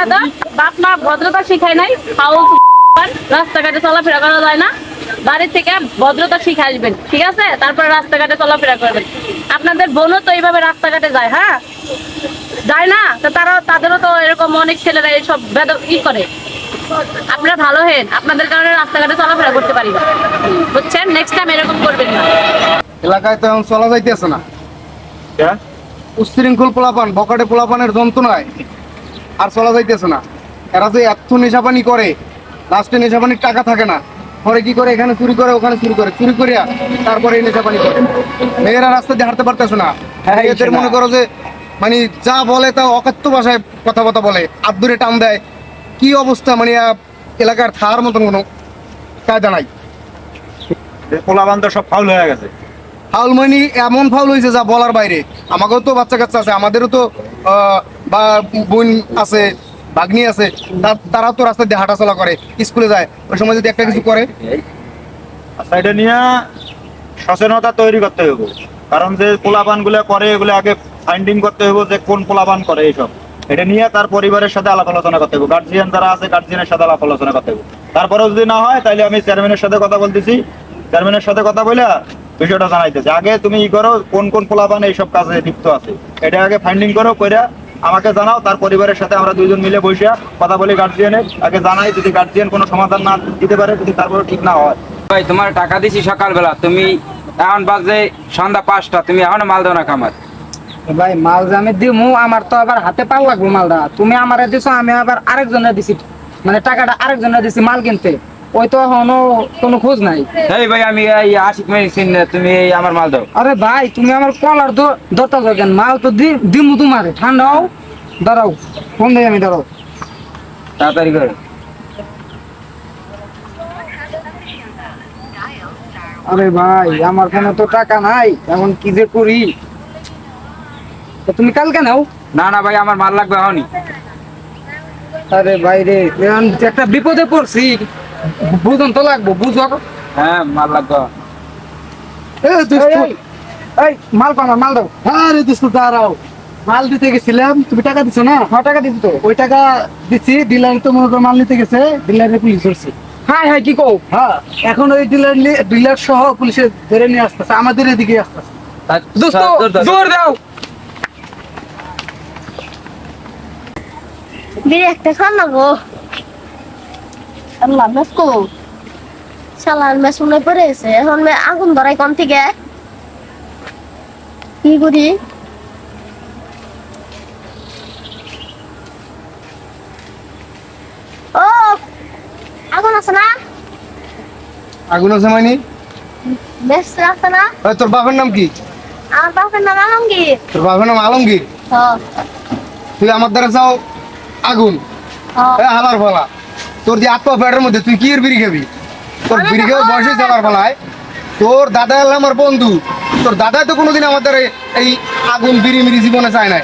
বেয়াদব বাপ মা ভদ্রতা শিখায় নাই রাস্তাঘাটে চলাফেরা করা যায় না। বাড়ি থেকে ভদ্রতা শিখে আসবেন ঠিক আছে? তারপরে রাস্তাঘাটে চলাফেরা করবেন। আপনাদের বোনও তো এইভাবে রাস্তাঘাটে যায় হ্যাঁ? যায় না? তো তারাও তাদেরও তো এরকম অনেক ছেলেরা এইসব বেদ ই করে। আপনারা ভালো হেন আপনাদের কারণে রাস্তাঘাটে চলাফেরা করতে পারি না। বুঝছেন? নেক্সট টাইম এরকম করবেন না। এলাকায় তো এখন চলা যাইতেছে না। উশৃঙ্খল পোলাপান বকাটে পোলাপানের যন্ত্রণায়। আর চলা যাইতেছে না। এরা যে এত নেশাপানি করে লাস্টে নেশাপানির টাকা থাকে না। পরে কি করে? এখানে চুরি করে ওখানে চুরি করে। চুরি করিয়া তারপরে এই নেশাপানি করে। মেয়েরা রাস্তা দিয়ে হাঁটতে পারতেছে না। হ্যাঁ, এদের মনে করো যে মানে যা বলে তা অকাত্য ভাষায় কথা কথা বলে আব্দুরে টান দেয়। কি অবস্থা? মানে এলাকার থার মতন কোনো কায়দা নাই। সব ফাউল হয়ে গেছে। ফাউল মানে এমন ফাউল হয়েছে যা বলার বাইরে। আমাকেও তো বাচ্চা কাচ্চা আছে। আমাদেরও তো আহ, বা বোন আছে, ভাগ্নি আছে, তা- তারাও তো রাস্তা দিয়ে হাঁটাচলা করে, স্কুলে যায়। ওই সময় যদি একটা কিছু করে? আচ্ছা সচেতনতা তৈরি করতে হবে কারণ যে পোলাপানগুলা করে, এগুলো আগে ফাইন্ডিং করতে হবে যে কোন পোলাপান করে এইসব। এটা নিয়ে তার পরিবারের সাথে আলাপ আলোচনা করতে হবে গার্জিয়ান যারা আছে গার্জিয়ানের সাথে আলাপ আলোচনা করতে হবে তারপরেও যদি না হয় তাহলে আমি চেয়ারম্যানের সাথে কথা বলতেছি। চেয়ারম্যানের সাথে কথা বলে বিষয়টা জানাইতেছি। আগে তুমি ই করো, কোন কোন পোলাপান এইসব কাজে লিপ্ত আছে। এটা আগে ফাইন্ডিং করো, কইরা আমাকে জানাও তার পরিবারের সাথে আমরা দুইজন মিলে বসে কথা বলি গার্জিয়ানের আগে জানাই যদি গার্জিয়ান কোনো সমাধান না দিতে পারে যদি তারপরে ঠিক না হয়। ভাই তোমার টাকা দিছি সকালবেলা তুমি এখন বাজে সন্ধ্যা পাঁচটা তুমি এখনও মাল দাও না কামার ভাই মাল যে আমি দিমু আমার তো আবার হাতে পাল লাগবে মালটা। তুমি আমারে দিছো আমি আবার আরেকজনের দিছি। মানে টাকাটা আরেকজনের দিছি মাল কিনতে। ওই তো এখনও কোনো খোঁজ নাই। এই ভাই আমি এই আশিক মেডিসিন তুমি আমার মাল দাও। আরে ভাই তুমি আমার কলার ধরতে কেন? মাল তো দি দিমু তোমারে। ঠান্ডা হও দাঁড়াও ফোন দেই আমি দাঁড়াও। তাড়াতাড়ি করে। আরে ভাই আমার ফোনে তো টাকা নাই এখন কি যে করি? তুমি কালকে নাও না না ভাই আমার মাল লাগবে এখনই। আরে ভাই রে একটা বিপদে পড়ছি। বুঝন তো লাগবো বুঝো। হ্যাঁ মাল লাগবে। এ এই, এই, এই মাল পাও মাল দাও। আরে দোস্ত দাঁড়াও। মাল দিতে গেছিলাম তুমি টাকা দিছো না? ছ টাকা দিছি তো। ওই টাকা দিচ্ছি ডিলার তো মনে মাল নিতে গেছে ডিলারে পুলিশ ধরছে। হ্যাঁ হ্যাঁ কি কও? হ্যাঁ এখন ওই ডিলার ডিলার সহ পুলিশে ধরে নিয়ে আসতেছে আমাদের এদিকে আসতেছে। দোস্ত জোর দাও। বিয়ে খান না গো আল্লাহ মেসকো শালার মেস মনে পড়েছে এখন মে আগুন ধরাই কোন থেকে? কি করি? ও আগুন আছে না? আগুন আছে মানে মেস আছে না? তোর বাপের নাম কি? আমার বাপের নাম আলমগীর। তোর বাপের নাম আলমগীর? হ্যাঁ তুই আমার দ্বারা যাও আগুন? হ্যাঁ হালার ফলা তোর যে আত্মা পেটের মধ্যে তুই কি এর বিড়ি খাবি? তোর বিড়ি খেয়ে বয়সে খাওয়া যাওয়ার ফলায় তোর দাদা হলো আমার বন্ধু। তোর দাদা তো কোনোদিন আমাদের এই- আগুন বিড়ি মিড়ি জীবনে চায় নাই।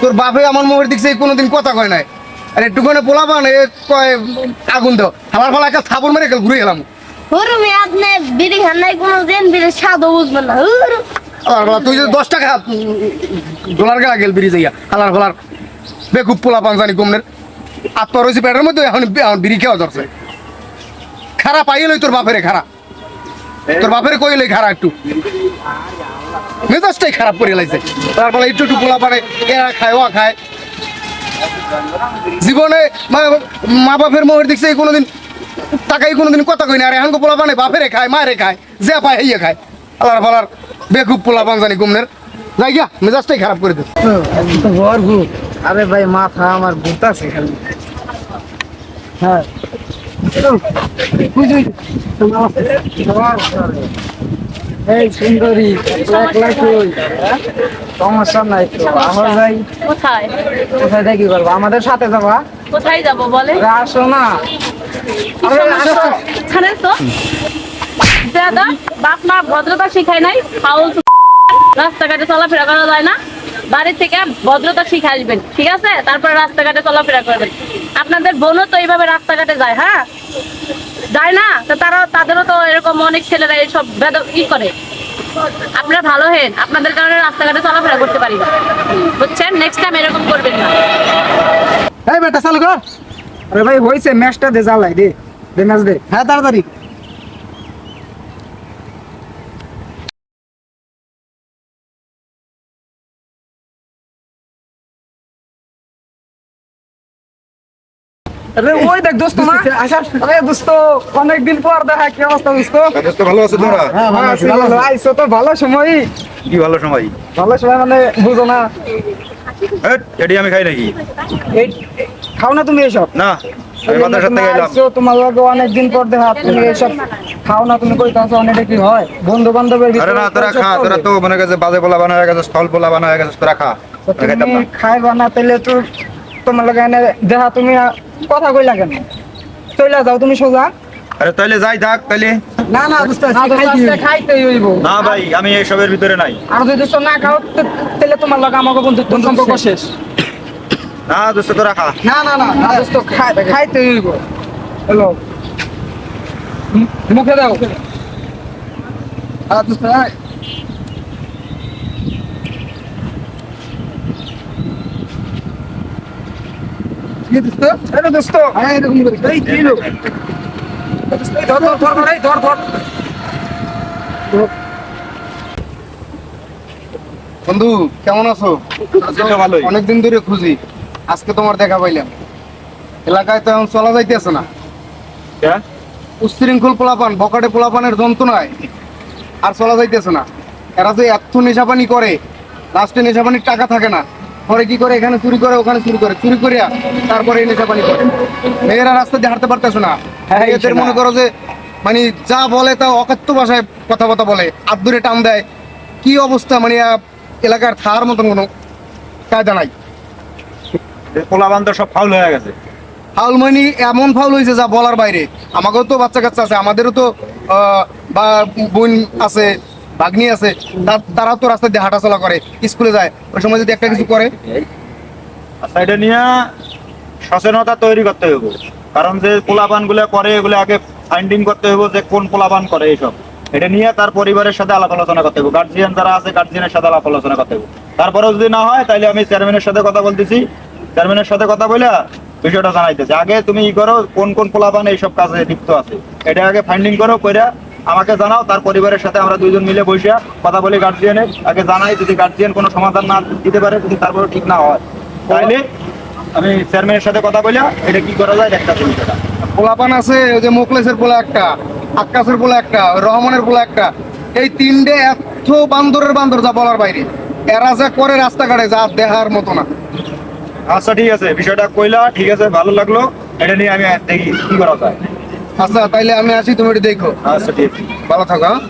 তোর বাপে আমার মুখের দিক কোনোদিন কথা কয় নাই। আর একটুখানে পোলাপান এ কয় আগুন দাও। হালার ফলা একটা থাপড় মেরে গেল ঘুরে গেলাম। হুরু মে আপনি বিড়ি খান নাই কোনো বিড়ি স্বাদও বুঝবেন না। হুরু হালার ফলা তুই যদি দশ টাকা ডলার গেলা গেল বিড়ি যাইয়া। হালার ফলার বেকুব পোলাপান জানি কমনের আত্মা রয়েছে পেটের মধ্যে এখন বিড়ি খাওয়া ধরছে। খারাপ আইলই তোর বাপেরে খারাপ তোর বাপের কইলে খারাপ একটু। মেজাজটাই খারাপ করে লাইছে। তারপরে একটু একটু পোলা পারে এরা খায় ওয়া খায়। জীবনে মা- বাপের মোহের দেখছে কোনোদিন টাকাই কোনোদিন কথা কই না। আর এখন পোলা পানে বাপেরে খায় মায়েরে খায় যে পায় হইয়া খায়। আলার ফালার বেকুব পোলা পান জানি কুমনের যাই গিয়া মেজাজটাই খারাপ করে দে। তো ঘর ভূত আরে ভাই মাথা আমার আছে খালি। হ্যাঁ। এই সুন্দরী একলা একলা কই সমস্যা নাই তো। আমার ভাই কোথায়? কোথায় দেখি করব আমাদের সাথে যাবা? কোথায় যাব বলে? আসো না। ছাড়েন তো। দাদা বাপ মা ভদ্রতা শিখায় নাই। ফাউল রাস্তাঘাটে চলাফেরা করা যায় না। বাড়ি থেকে ভদ্রতা শিখে আসবেন ঠিক আছে? তারপরে রাস্তাঘাটে চলাফেরা করবেন। আপনাদের বোনও তো এইভাবে রাস্তাঘাটে যায় হ্যাঁ? যায় না? তো তারাও তাদেরও তো এরকম অনেক ছেলেরা এইসব বেদ ই করে। আপনারা ভালো হেন আপনাদের কারণে রাস্তাঘাটে চলাফেরা করতে পারি না। বুঝছেন? নেক্সট টাইম এরকম করবেন না। এই বেটা চালু কর। আরে ভাই হয়েছে ম্যাচটা দে জ্বালাই দে। দে ম্যাচ দে। হ্যাঁ তাড়াতাড়ি। আরে ওই দেখ দোস্ত না। আরে দোস্ত অনেকদিন পর দেখা কি অবস্থা দোস্ত? তো ভালো আছে তোরা হ্যাঁ ভালো আছি ভালো আছি। আইসো তো ভালো সময় কি ভালো সময়? ভালো সময় মানে বুঝো না। আমি খাই নাকি? খাও না তুমি এসব। না আমি তোমার লগে অনেকদিন পর দেখা তুমি এসব খাও না তুমি কই তাছো অনেকটা কি হয়? বন্ধু বান্ধবের আরে না তোরা খা তোরা তো মনে গেছে বাজে পোলা বানা হয়ে গেছে ফল পোলা বানা হয়ে গেছে তোরা খা তুমি না। খাইবা না তাহলে তো তোমার লগে এনে দেখা তুমি কথা কই লাগে না চলে যাও তুমি সোজা। আরে তাইলে যাই থাক তাইলে। না না দোস্ত খাইতেই হইব। না ভাই আমি এসবের ভিতরে নাই। আর যদি দোস্ত না খাও তো- তাহলে তোমার লগে আমাকে বন্ধুত্ব সম্পর্ক শেষ। না দোস্ত তোরা খা। না না না না দোস্ত খাই খাইতে হইব। হ্যালো। মুখে দাও। আর দোস্ত কি দোস্ত? আরে দোস্ত, আয় এরকম করে। এই কি হলো? দোস্ত, এই ধর, ধর, ধর, ধর, ধর, ধর। বন্ধু কেমন আছো ভালোই। অনেকদিন ধরে খুঁজি আজকে তোমার দেখা পাইলাম এলাকায় তো এখন চলা যাইতেছে না হ্যাঁ? উচ্ছৃঙ্খল পোলাপান বকাটে পোলাপানের যন্ত্রণায় আর চলা যাইতেছে না এরা যে এত নেশাপানি করে লাস্টে নেশাপানির টাকা থাকে না পরে কি করে? এখানে চুরি করে ওখানে চুরি করে। চুরি করিয়া তারপরে এই নেশাপানি করে। মেয়েরা রাস্তা দিয়ে হাঁটতে পারতেছে না। হ্যাঁ, এদের মনে করো যে মানে যা বলে তা অকাত্য ভাষায় কথা কথা বলে আব্দুরে টান দেয়। কি অবস্থা? মানে এলাকার থার মতন কোনো কায়দা নাই। পোলা বান সব ফাউল হয়ে গেছে। ফাউল মানে এমন ফাউল হয়েছে যা বলার বাইরে। আমাকেও তো বাচ্চা কাচ্চা আছে আমাদেরও তো আহ, বা বোন আছে। ভাগ্নি আছে তা- তারাও তো রাস্তা দিয়ে হাঁটাচলা করে, স্কুলে যায়, ওই সময় যদি একটা কিছু করে। আচ্ছা সচেতনতা তৈরি করতে হবে কারণ যে পোলাপানগুলো করে, এগুলো আগে ফাইন্ডিং করতে হবে যে কোন পোলাপান করে এইসব। এটা নিয়ে তার পরিবারের সাথে আলাপ আলোচনা করতে হবে গার্জিয়ান যারা আছে গার্জিয়ানের সাথে আলাপ আলোচনা করতে হবে তারপরেও যদি না হয় তাহলে আমি চেয়ারম্যানের সাথে কথা বলতেছি। চেয়ারম্যানের সাথে কথা বলে বিষয়টা জানাইতেছি। আগে তুমি ই করো, কোন কোন পোলাপান এইসব কাজে লিপ্ত আছে। এটা আগে ফাইন্ডিং করো, কইরা আমাকে জানাও তার পরিবারের সাথে আমরা দুইজন মিলে বসে কথা বলি গার্জিয়ানের আগে জানাই যদি গার্জিয়ান কোনো সমাধান না দিতে পারে যদি তারপরে ঠিক না হয়। তাহলে আমি চেয়ারম্যানের সাথে কথা বলি এটা কি করা যায় একটা তুমি পোলাপান আছে ওই যে মোকলেসের পোলা একটা আক্কাসের পোলা একটা রহমানের পোলা একটা। এই তিনটে এত বান্দরের বান্দর যা বলার বাইরে। এরা যা করে রাস্তাঘাটে যা দেহার মতো না। আচ্ছা ঠিক আছে। বিষয়টা কইলা ঠিক আছে ভালো লাগল। এটা নিয়ে আমি দেখি কি করা যায়। আচ্ছা তাইলে আমি আসি তুমি একটু দেখো। আচ্ছা ঠিক ভালো থাকো হ্যাঁ?